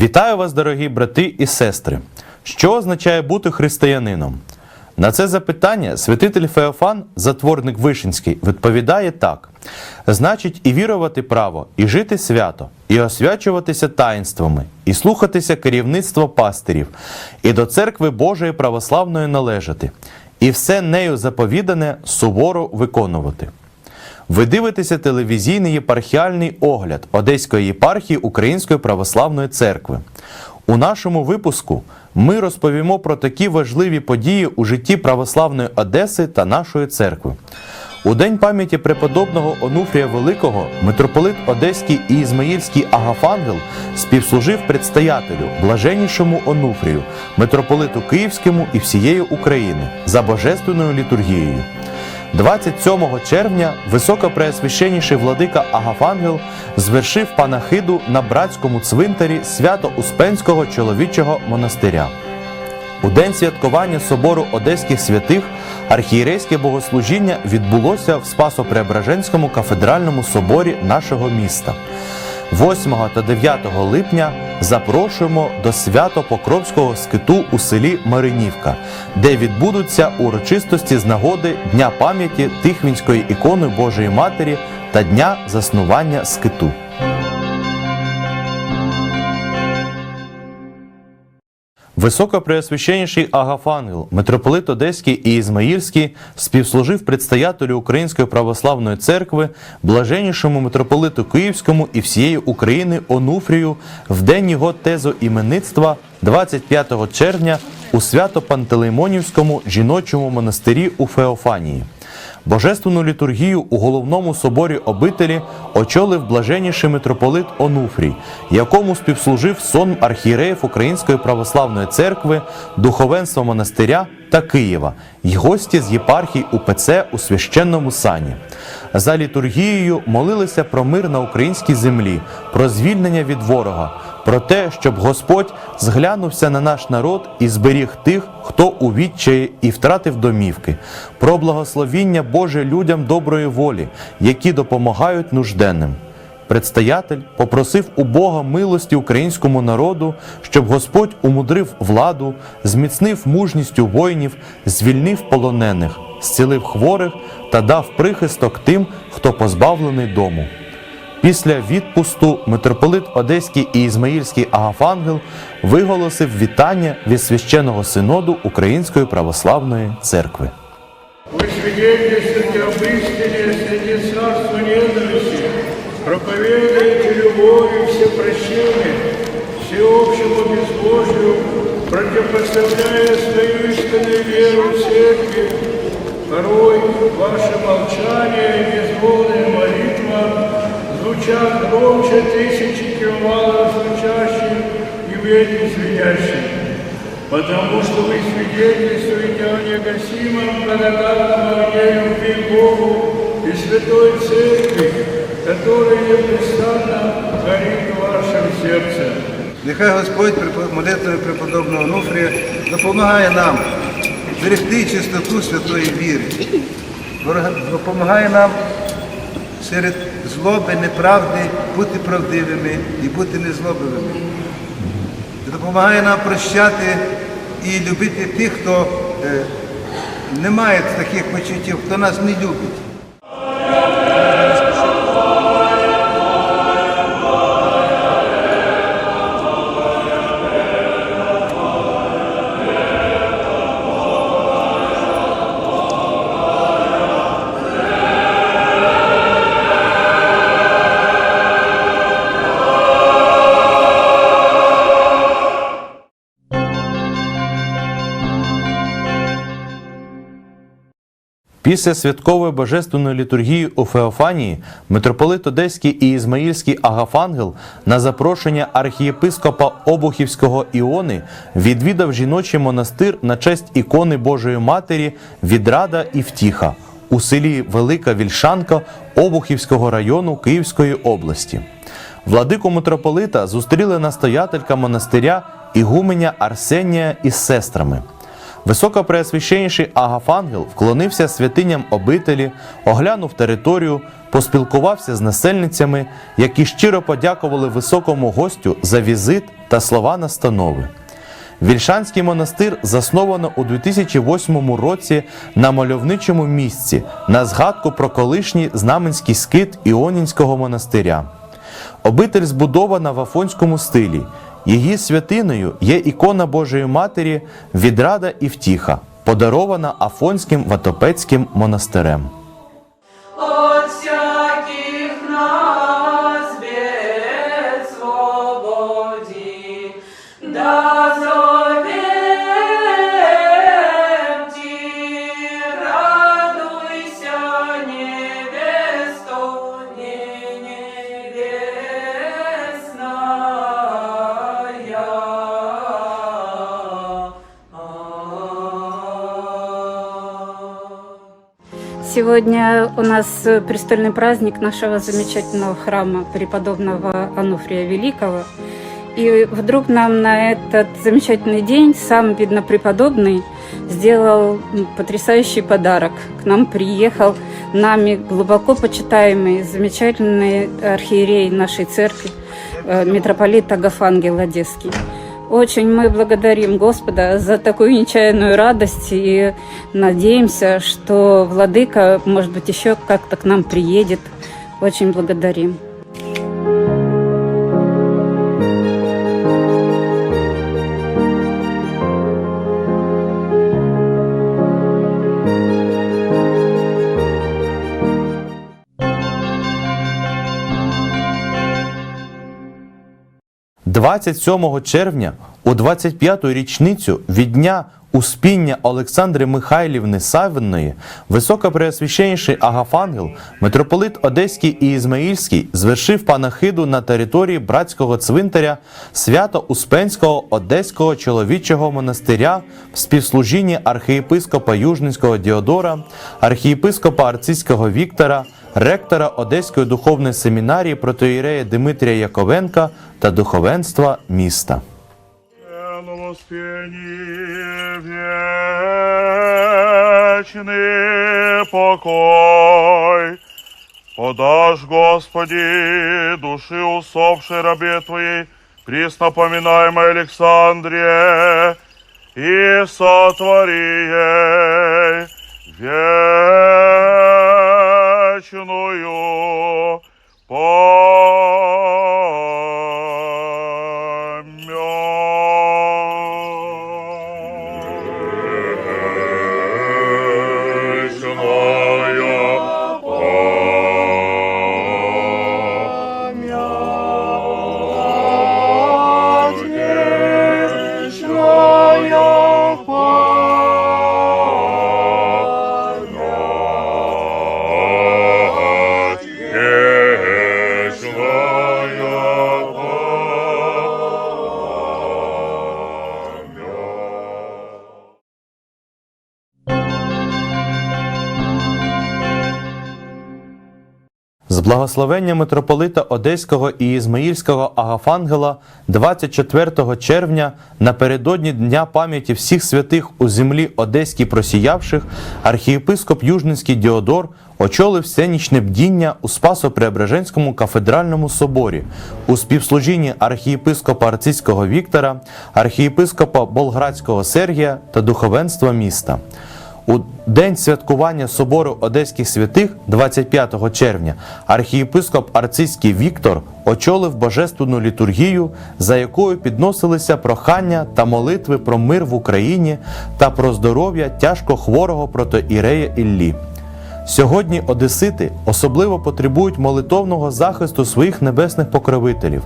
Вітаю вас, дорогі брати і сестри. Що означає бути християнином? На це запитання святитель Феофан, затворник Вишинський, відповідає так: значить, і вірувати право, і жити свято, і освячуватися таїнствами, і слухатися керівництва пастирів, і до церкви Божої православної належати, і все нею заповідане суворо виконувати. Ви дивитеся телевізійний єпархіальний огляд Одеської єпархії Української православної церкви. У нашому випуску ми розповімо про такі важливі події у житті православної Одеси та нашої церкви. У день пам'яті преподобного Онуфрія Великого митрополит Одеський і Ізмаїльський Агафангел співслужив предстоятелю, блаженнішому Онуфрію, митрополиту Київському і всієї України за божественною літургією. 27 червня високопреосвященніший владика Агафангел звершив панахиду на братському цвинтарі Свято-Успенського чоловічого монастиря. У день святкування собору Одеських святих архієрейське богослужіння відбулося в Спасо-Преображенському кафедральному соборі нашого міста. 8 та 9 липня запрошуємо до свято-покровського скиту у селі Маринівка, де відбудуться урочистості з нагоди Дня пам'яті Тихвінської ікони Божої Матері та Дня заснування скиту. Високопреосвященніший Агафангел, митрополит Одеський і Ізмаїльський, співслужив предстоятелю Української православної церкви, блаженнішому митрополиту Київському і всієї України Онуфрію в день його тезоіменництва 25 червня у Свято-Пантелеймонівському жіночому монастирі у Феофанії. Божественну літургію у головному соборі обителі очолив блаженніший митрополит Онуфрій, якому співслужив сон архієреїв Української православної церкви, духовенства монастиря та Києва й гості з єпархій УПЦ у священному сані. За літургією молилися про мир на українській землі, про звільнення від ворога, про те, щоб Господь зглянувся на наш народ і зберіг тих, хто у відчаї і втратив домівки, про благословіння Боже людям доброї волі, які допомагають нужденним. Предстоятель попросив у Бога милості українському народу, щоб Господь умудрив владу, зміцнив мужністю воїнів, звільнив полонених, зцілив хворих та дав прихисток тим, хто позбавлений дому. Після відпусту митрополит Одеський і Ізмаїльський Агафангел виголосив вітання від священного синоду Української православної церкви. Вы свидетельствуете об истине и всепрощение, всеобщему безбожию, противопоставляя свою истинную веру в церкви. Порой ваше молчание и безмолвная молитва звучат громче тысячи кимвалов звучащих и ветер звенящих потому что вы свидетельствуете о негасимом благодарном огне любви Богу и Святой Церкви, которая непрестанно горит в вашем сердце. Нехай Господь молитвою преподобного Онуфрія допомагає нам берегти чистоту святої віри, допомагає нам серед злоби, неправди бути правдивими і бути незлобивими. Допомагає нам прощати і любити тих, хто е, не має таких почуттів, хто нас не любить. Після святкової божественної літургії у Феофанії митрополит Одеський і Ізмаїльський Агафангел на запрошення архієпископа Обухівського Іони відвідав жіночий монастир на честь ікони Божої Матері Відрада і Втіха у селі Велика Вільшанка Обухівського району Київської області. Владику митрополита зустріли настоятелька монастиря Ігуменя Арсенія із сестрами. Високопреосвященніший Агафангел вклонився святиням обителі, оглянув територію, поспілкувався з насельницями, які щиро подякували високому гостю за візит та слова настанови. Вільшанський монастир засновано у 2008 році на мальовничому місці на згадку про колишній знаменський скит Іонінського монастиря. Обитель збудована в афонському стилі. Її святиною є ікона Божої Матері Відрада і Втіха, подарована Афонським Ватопецьким монастирем. Сегодня у нас э, престольный праздник нашего замечательного храма преподобного Ануфрия Великого. И вдруг нам на этот замечательный день сам, видно, преподобный сделал м, потрясающий подарок. К нам приехал нами глубоко почитаемый, замечательный архиерей нашей церкви, э, митрополит Агафангел Одесский. Очень мы благодарим Господа за такую нечаянную радость и надеемся, что Владыка, может быть, еще как-то к нам приедет. Очень благодарим. – 27 червня у 25-ту річницю від дня успіння Олександри Михайлівни Савинної високопреосвященніший Агафангел, митрополит Одеський і Ізмаїльський звершив панахиду на території братського цвинтаря Свято-Успенського Одеського чоловічого монастиря в співслужінні архієпископа Южницького Діодора, архієпископа Арцизького Віктора, ректора Одеської духовної семінарії протоїрея Дмитрія Яковенка та духовенства міста. Покой. Подашь, Господи, души усопшей рабе Твоей, присно поминаемой Александре, и сотвори ей вечную З благословення митрополита Одеського і Ізмаїльського Агафангела 24 червня напередодні Дня пам'яті всіх святих у землі Одеській просіявших, архієпископ Южницький Діодор очолив всенічне бдіння у Спасо-Преображенському кафедральному соборі у співслужінні архієпископа Арцизького Віктора, архієпископа Болградського Сергія та духовенства міста. У день святкування собору Одеських святих, 25 червня, архієпископ Арцизький Віктор очолив божественну літургію, за якою підносилися прохання та молитви про мир в Україні та про здоров'я тяжко хворого протоірея Іллі. Сьогодні одесити особливо потребують молитовного захисту своїх небесних покровителів,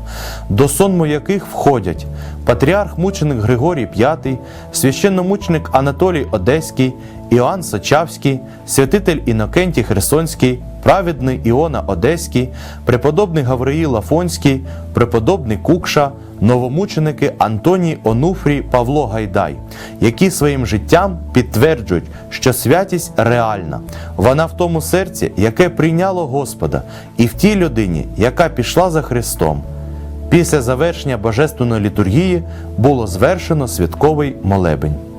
до сонму яких входять патріарх мученик Григорій V, священномученик Анатолій Одеський, Іоанн Сочавський, святитель Інокентій Херсонський, праведний Іона Одеський, преподобний Гавриїл Афонський, преподобний Кукша, новомученики Антоній Онуфрій Павло Гайдай, які своїм життям підтверджують, що святість реальна. Вона в тому серці, яке прийняло Господа, і в тій людині, яка пішла за Христом. Після завершення божественної літургії було звершено святковий молебень.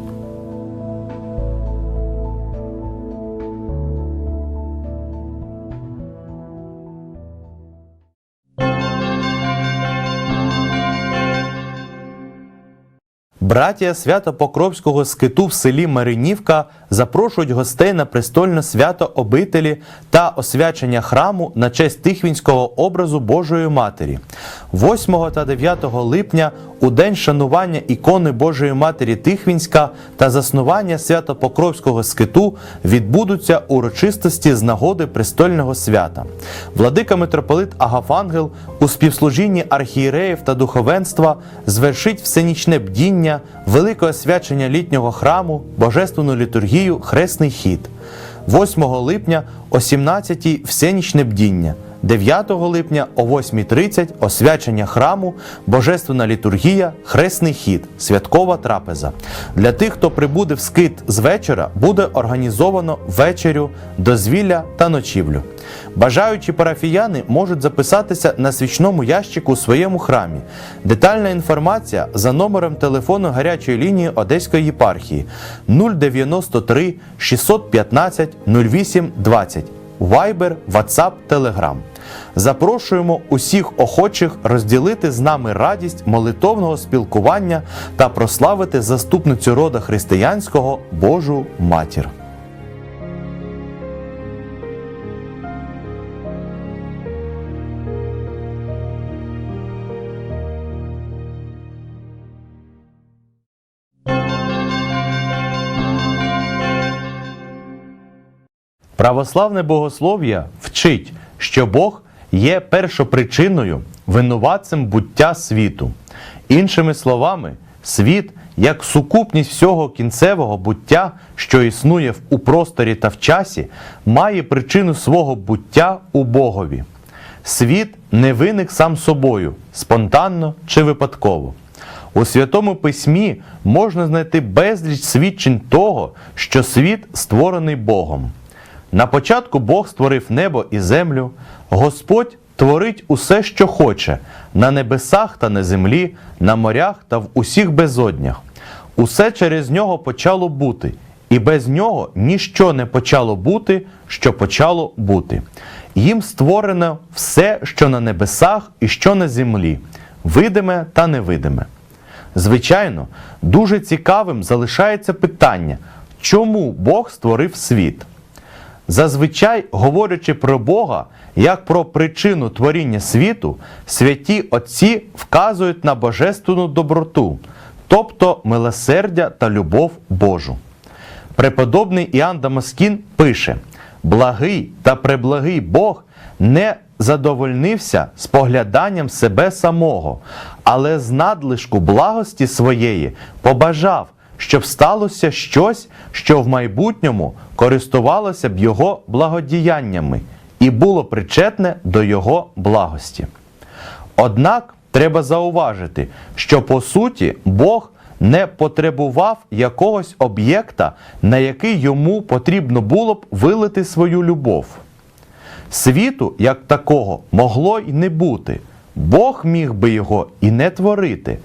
Братія Свято-Покровського скиту в селі Маринівка запрошують гостей на престольне свято обителі та освячення храму на честь Тихвінського образу Божої Матері. 8 та 9 липня у день шанування ікони Божої Матері Тихвінська та заснування Свято-Покровського скиту відбудуться урочистості з нагоди престольного свята. Владика митрополит Агафангел у співслужінні архієреїв та духовенства звершить всенічне бдіння, велике освячення літнього храму, божественну літургію, хресний хід. 8 липня о 17-й всенічне бдіння. 9 липня о 8.30 освячення храму, божественна літургія, хресний хід, святкова трапеза. Для тих, хто прибуде в скит з вечора, буде організовано вечерю, дозвілля та ночівлю. Бажаючі парафіяни можуть записатися на свічному ящику у своєму храмі. Детальна інформація за номером телефону гарячої лінії Одеської єпархії 093 615 08 20. Viber, WhatsApp, Telegram. Запрошуємо усіх охочих розділити з нами радість молитовного спілкування та прославити заступницю рода християнського Божу Матір. Православне богослов'я вчить, що Бог є першопричиною, винуватцем буття світу. Іншими словами, світ як сукупність всього кінцевого буття, що існує у просторі та в часі, має причину свого буття у Богові. Світ не виник сам собою, спонтанно чи випадково. У Святому Письмі можна знайти безліч свідчень того, що світ створений Богом. На початку Бог створив небо і землю, Господь творить усе, що хоче, на небесах та на землі, на морях та в усіх безоднях. Усе через нього почало бути, і без нього ніщо не почало бути, що почало бути. Їм створено все, що на небесах і що на землі, видиме та невидиме. Звичайно, дуже цікавим залишається питання, чому Бог створив світ. Зазвичай, говорячи про Бога як про причину творіння світу, святі отці вказують на божественну доброту, тобто милосердя та любов Божу. Преподобний Іоанн Дамаскін пише: благий та преблагий Бог не задовольнився спогляданням себе самого, але з надлишку благості своєї побажав, щоб сталося щось, що в майбутньому користувалося б його благодіяннями і було причетне до його благості. Однак треба зауважити, що по суті Бог не потребував якогось об'єкта, на який йому потрібно було б вилити свою любов. Світу, як такого, могло й не бути. Бог міг би його і не творити.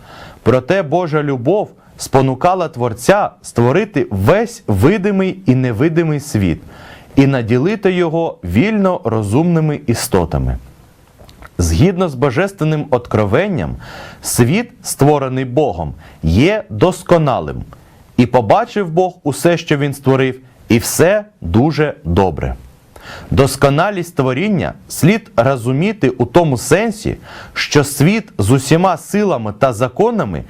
Проте Божа любов спонукала Творця створити весь видимий і невидимий світ і наділити його вільно розумними істотами. Згідно з божественним откровенням, світ, створений Богом, є досконалим. І побачив Бог усе, що він створив, і все дуже добре. Досконалість творіння слід розуміти у тому сенсі, що світ з усіма силами та законами,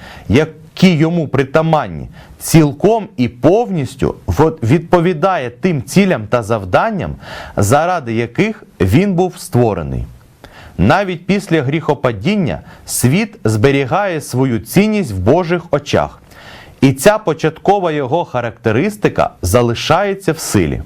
які йому притаманні, цілком і повністю відповідає тим цілям та завданням, заради яких він був створений. Навіть після гріхопадіння світ зберігає свою цінність в Божих очах, і ця початкова його характеристика залишається в силі.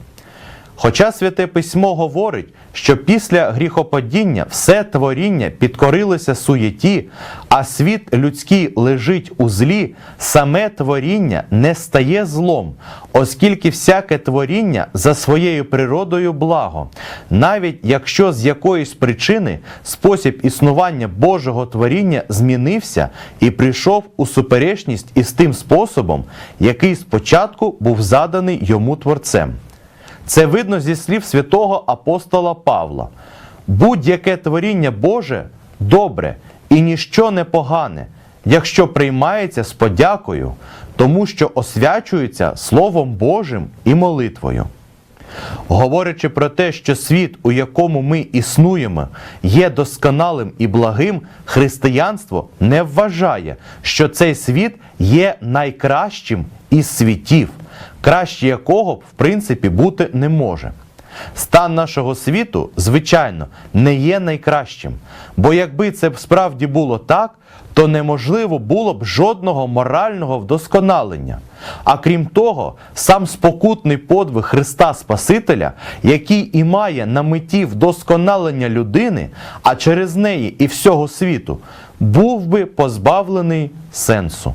Хоча Святе Письмо говорить, що після гріхопадіння все творіння підкорилося суєті, а світ людський лежить у злі, саме творіння не стає злом, оскільки всяке творіння за своєю природою благо, навіть якщо з якоїсь причини спосіб існування Божого творіння змінився і прийшов у суперечність із тим способом, який спочатку був заданий йому Творцем. Це видно зі слів святого апостола Павла. Будь-яке творіння Боже добре і ніщо не погане, якщо приймається з подякою, тому що освячується Словом Божим і молитвою. Говорячи про те, що світ, у якому ми існуємо, є досконалим і благим, християнство не вважає, що цей світ є найкращим із світів, краще якого в принципі бути не може. Стан нашого світу, звичайно, не є найкращим, бо якби це справді було так, то неможливо було б жодного морального вдосконалення. А крім того, сам спокутний подвиг Христа Спасителя, який і має на меті вдосконалення людини, а через неї і всього світу, був би позбавлений сенсу.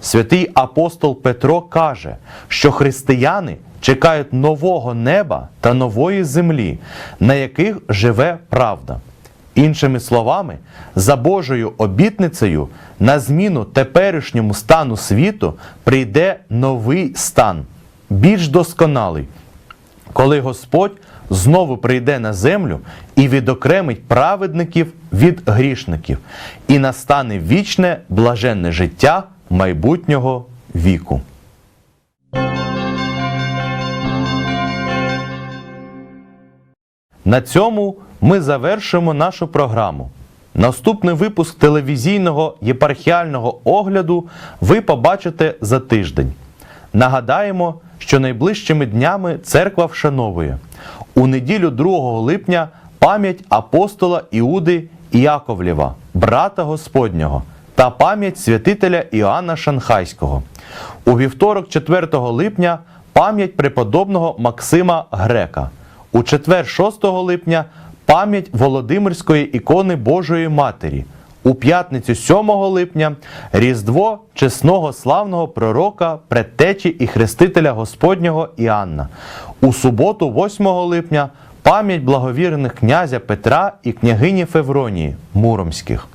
Святий апостол Петро каже, що християни чекають нового неба та нової землі, на яких живе правда. Іншими словами, за Божою обітницею на зміну теперішньому стану світу прийде новий стан, більш досконалий, коли Господь знову прийде на землю і відокремить праведників від грішників, і настане вічне блаженне життя майбутнього віку. На цьому ми завершимо нашу програму. Наступний випуск телевізійного єпархіального огляду ви побачите за тиждень. Нагадаємо, що найближчими днями церква вшановує у неділю 2 липня пам'ять апостола Іуди Іаковлєва, брата Господнього, та пам'ять святителя Іоанна Шанхайського. У вівторок, 4 липня, пам'ять преподобного Максима Грека. У четвер, 6 липня, пам'ять Володимирської ікони Божої Матері. У п'ятницю 7 липня Різдво чесного славного пророка, предтечі і хрестителя Господнього Іанна. У суботу, 8 липня, пам'ять благовірних князя Петра і княгині Февронії Муромських.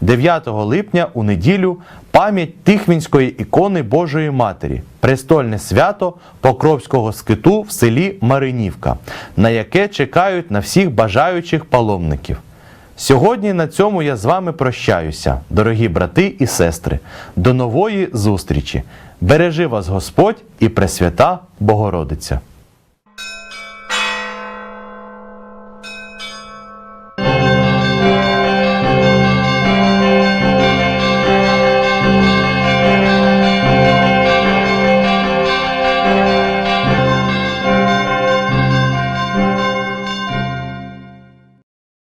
9 липня у неділю пам'ять Тихвінської ікони Божої Матері, престольне свято Покровського скиту в селі Маринівка, на яке чекають на всіх бажаючих паломників. Сьогодні на цьому я з вами прощаюся, дорогі брати і сестри. До нової зустрічі! Бережи вас Господь і Пресвята Богородиця!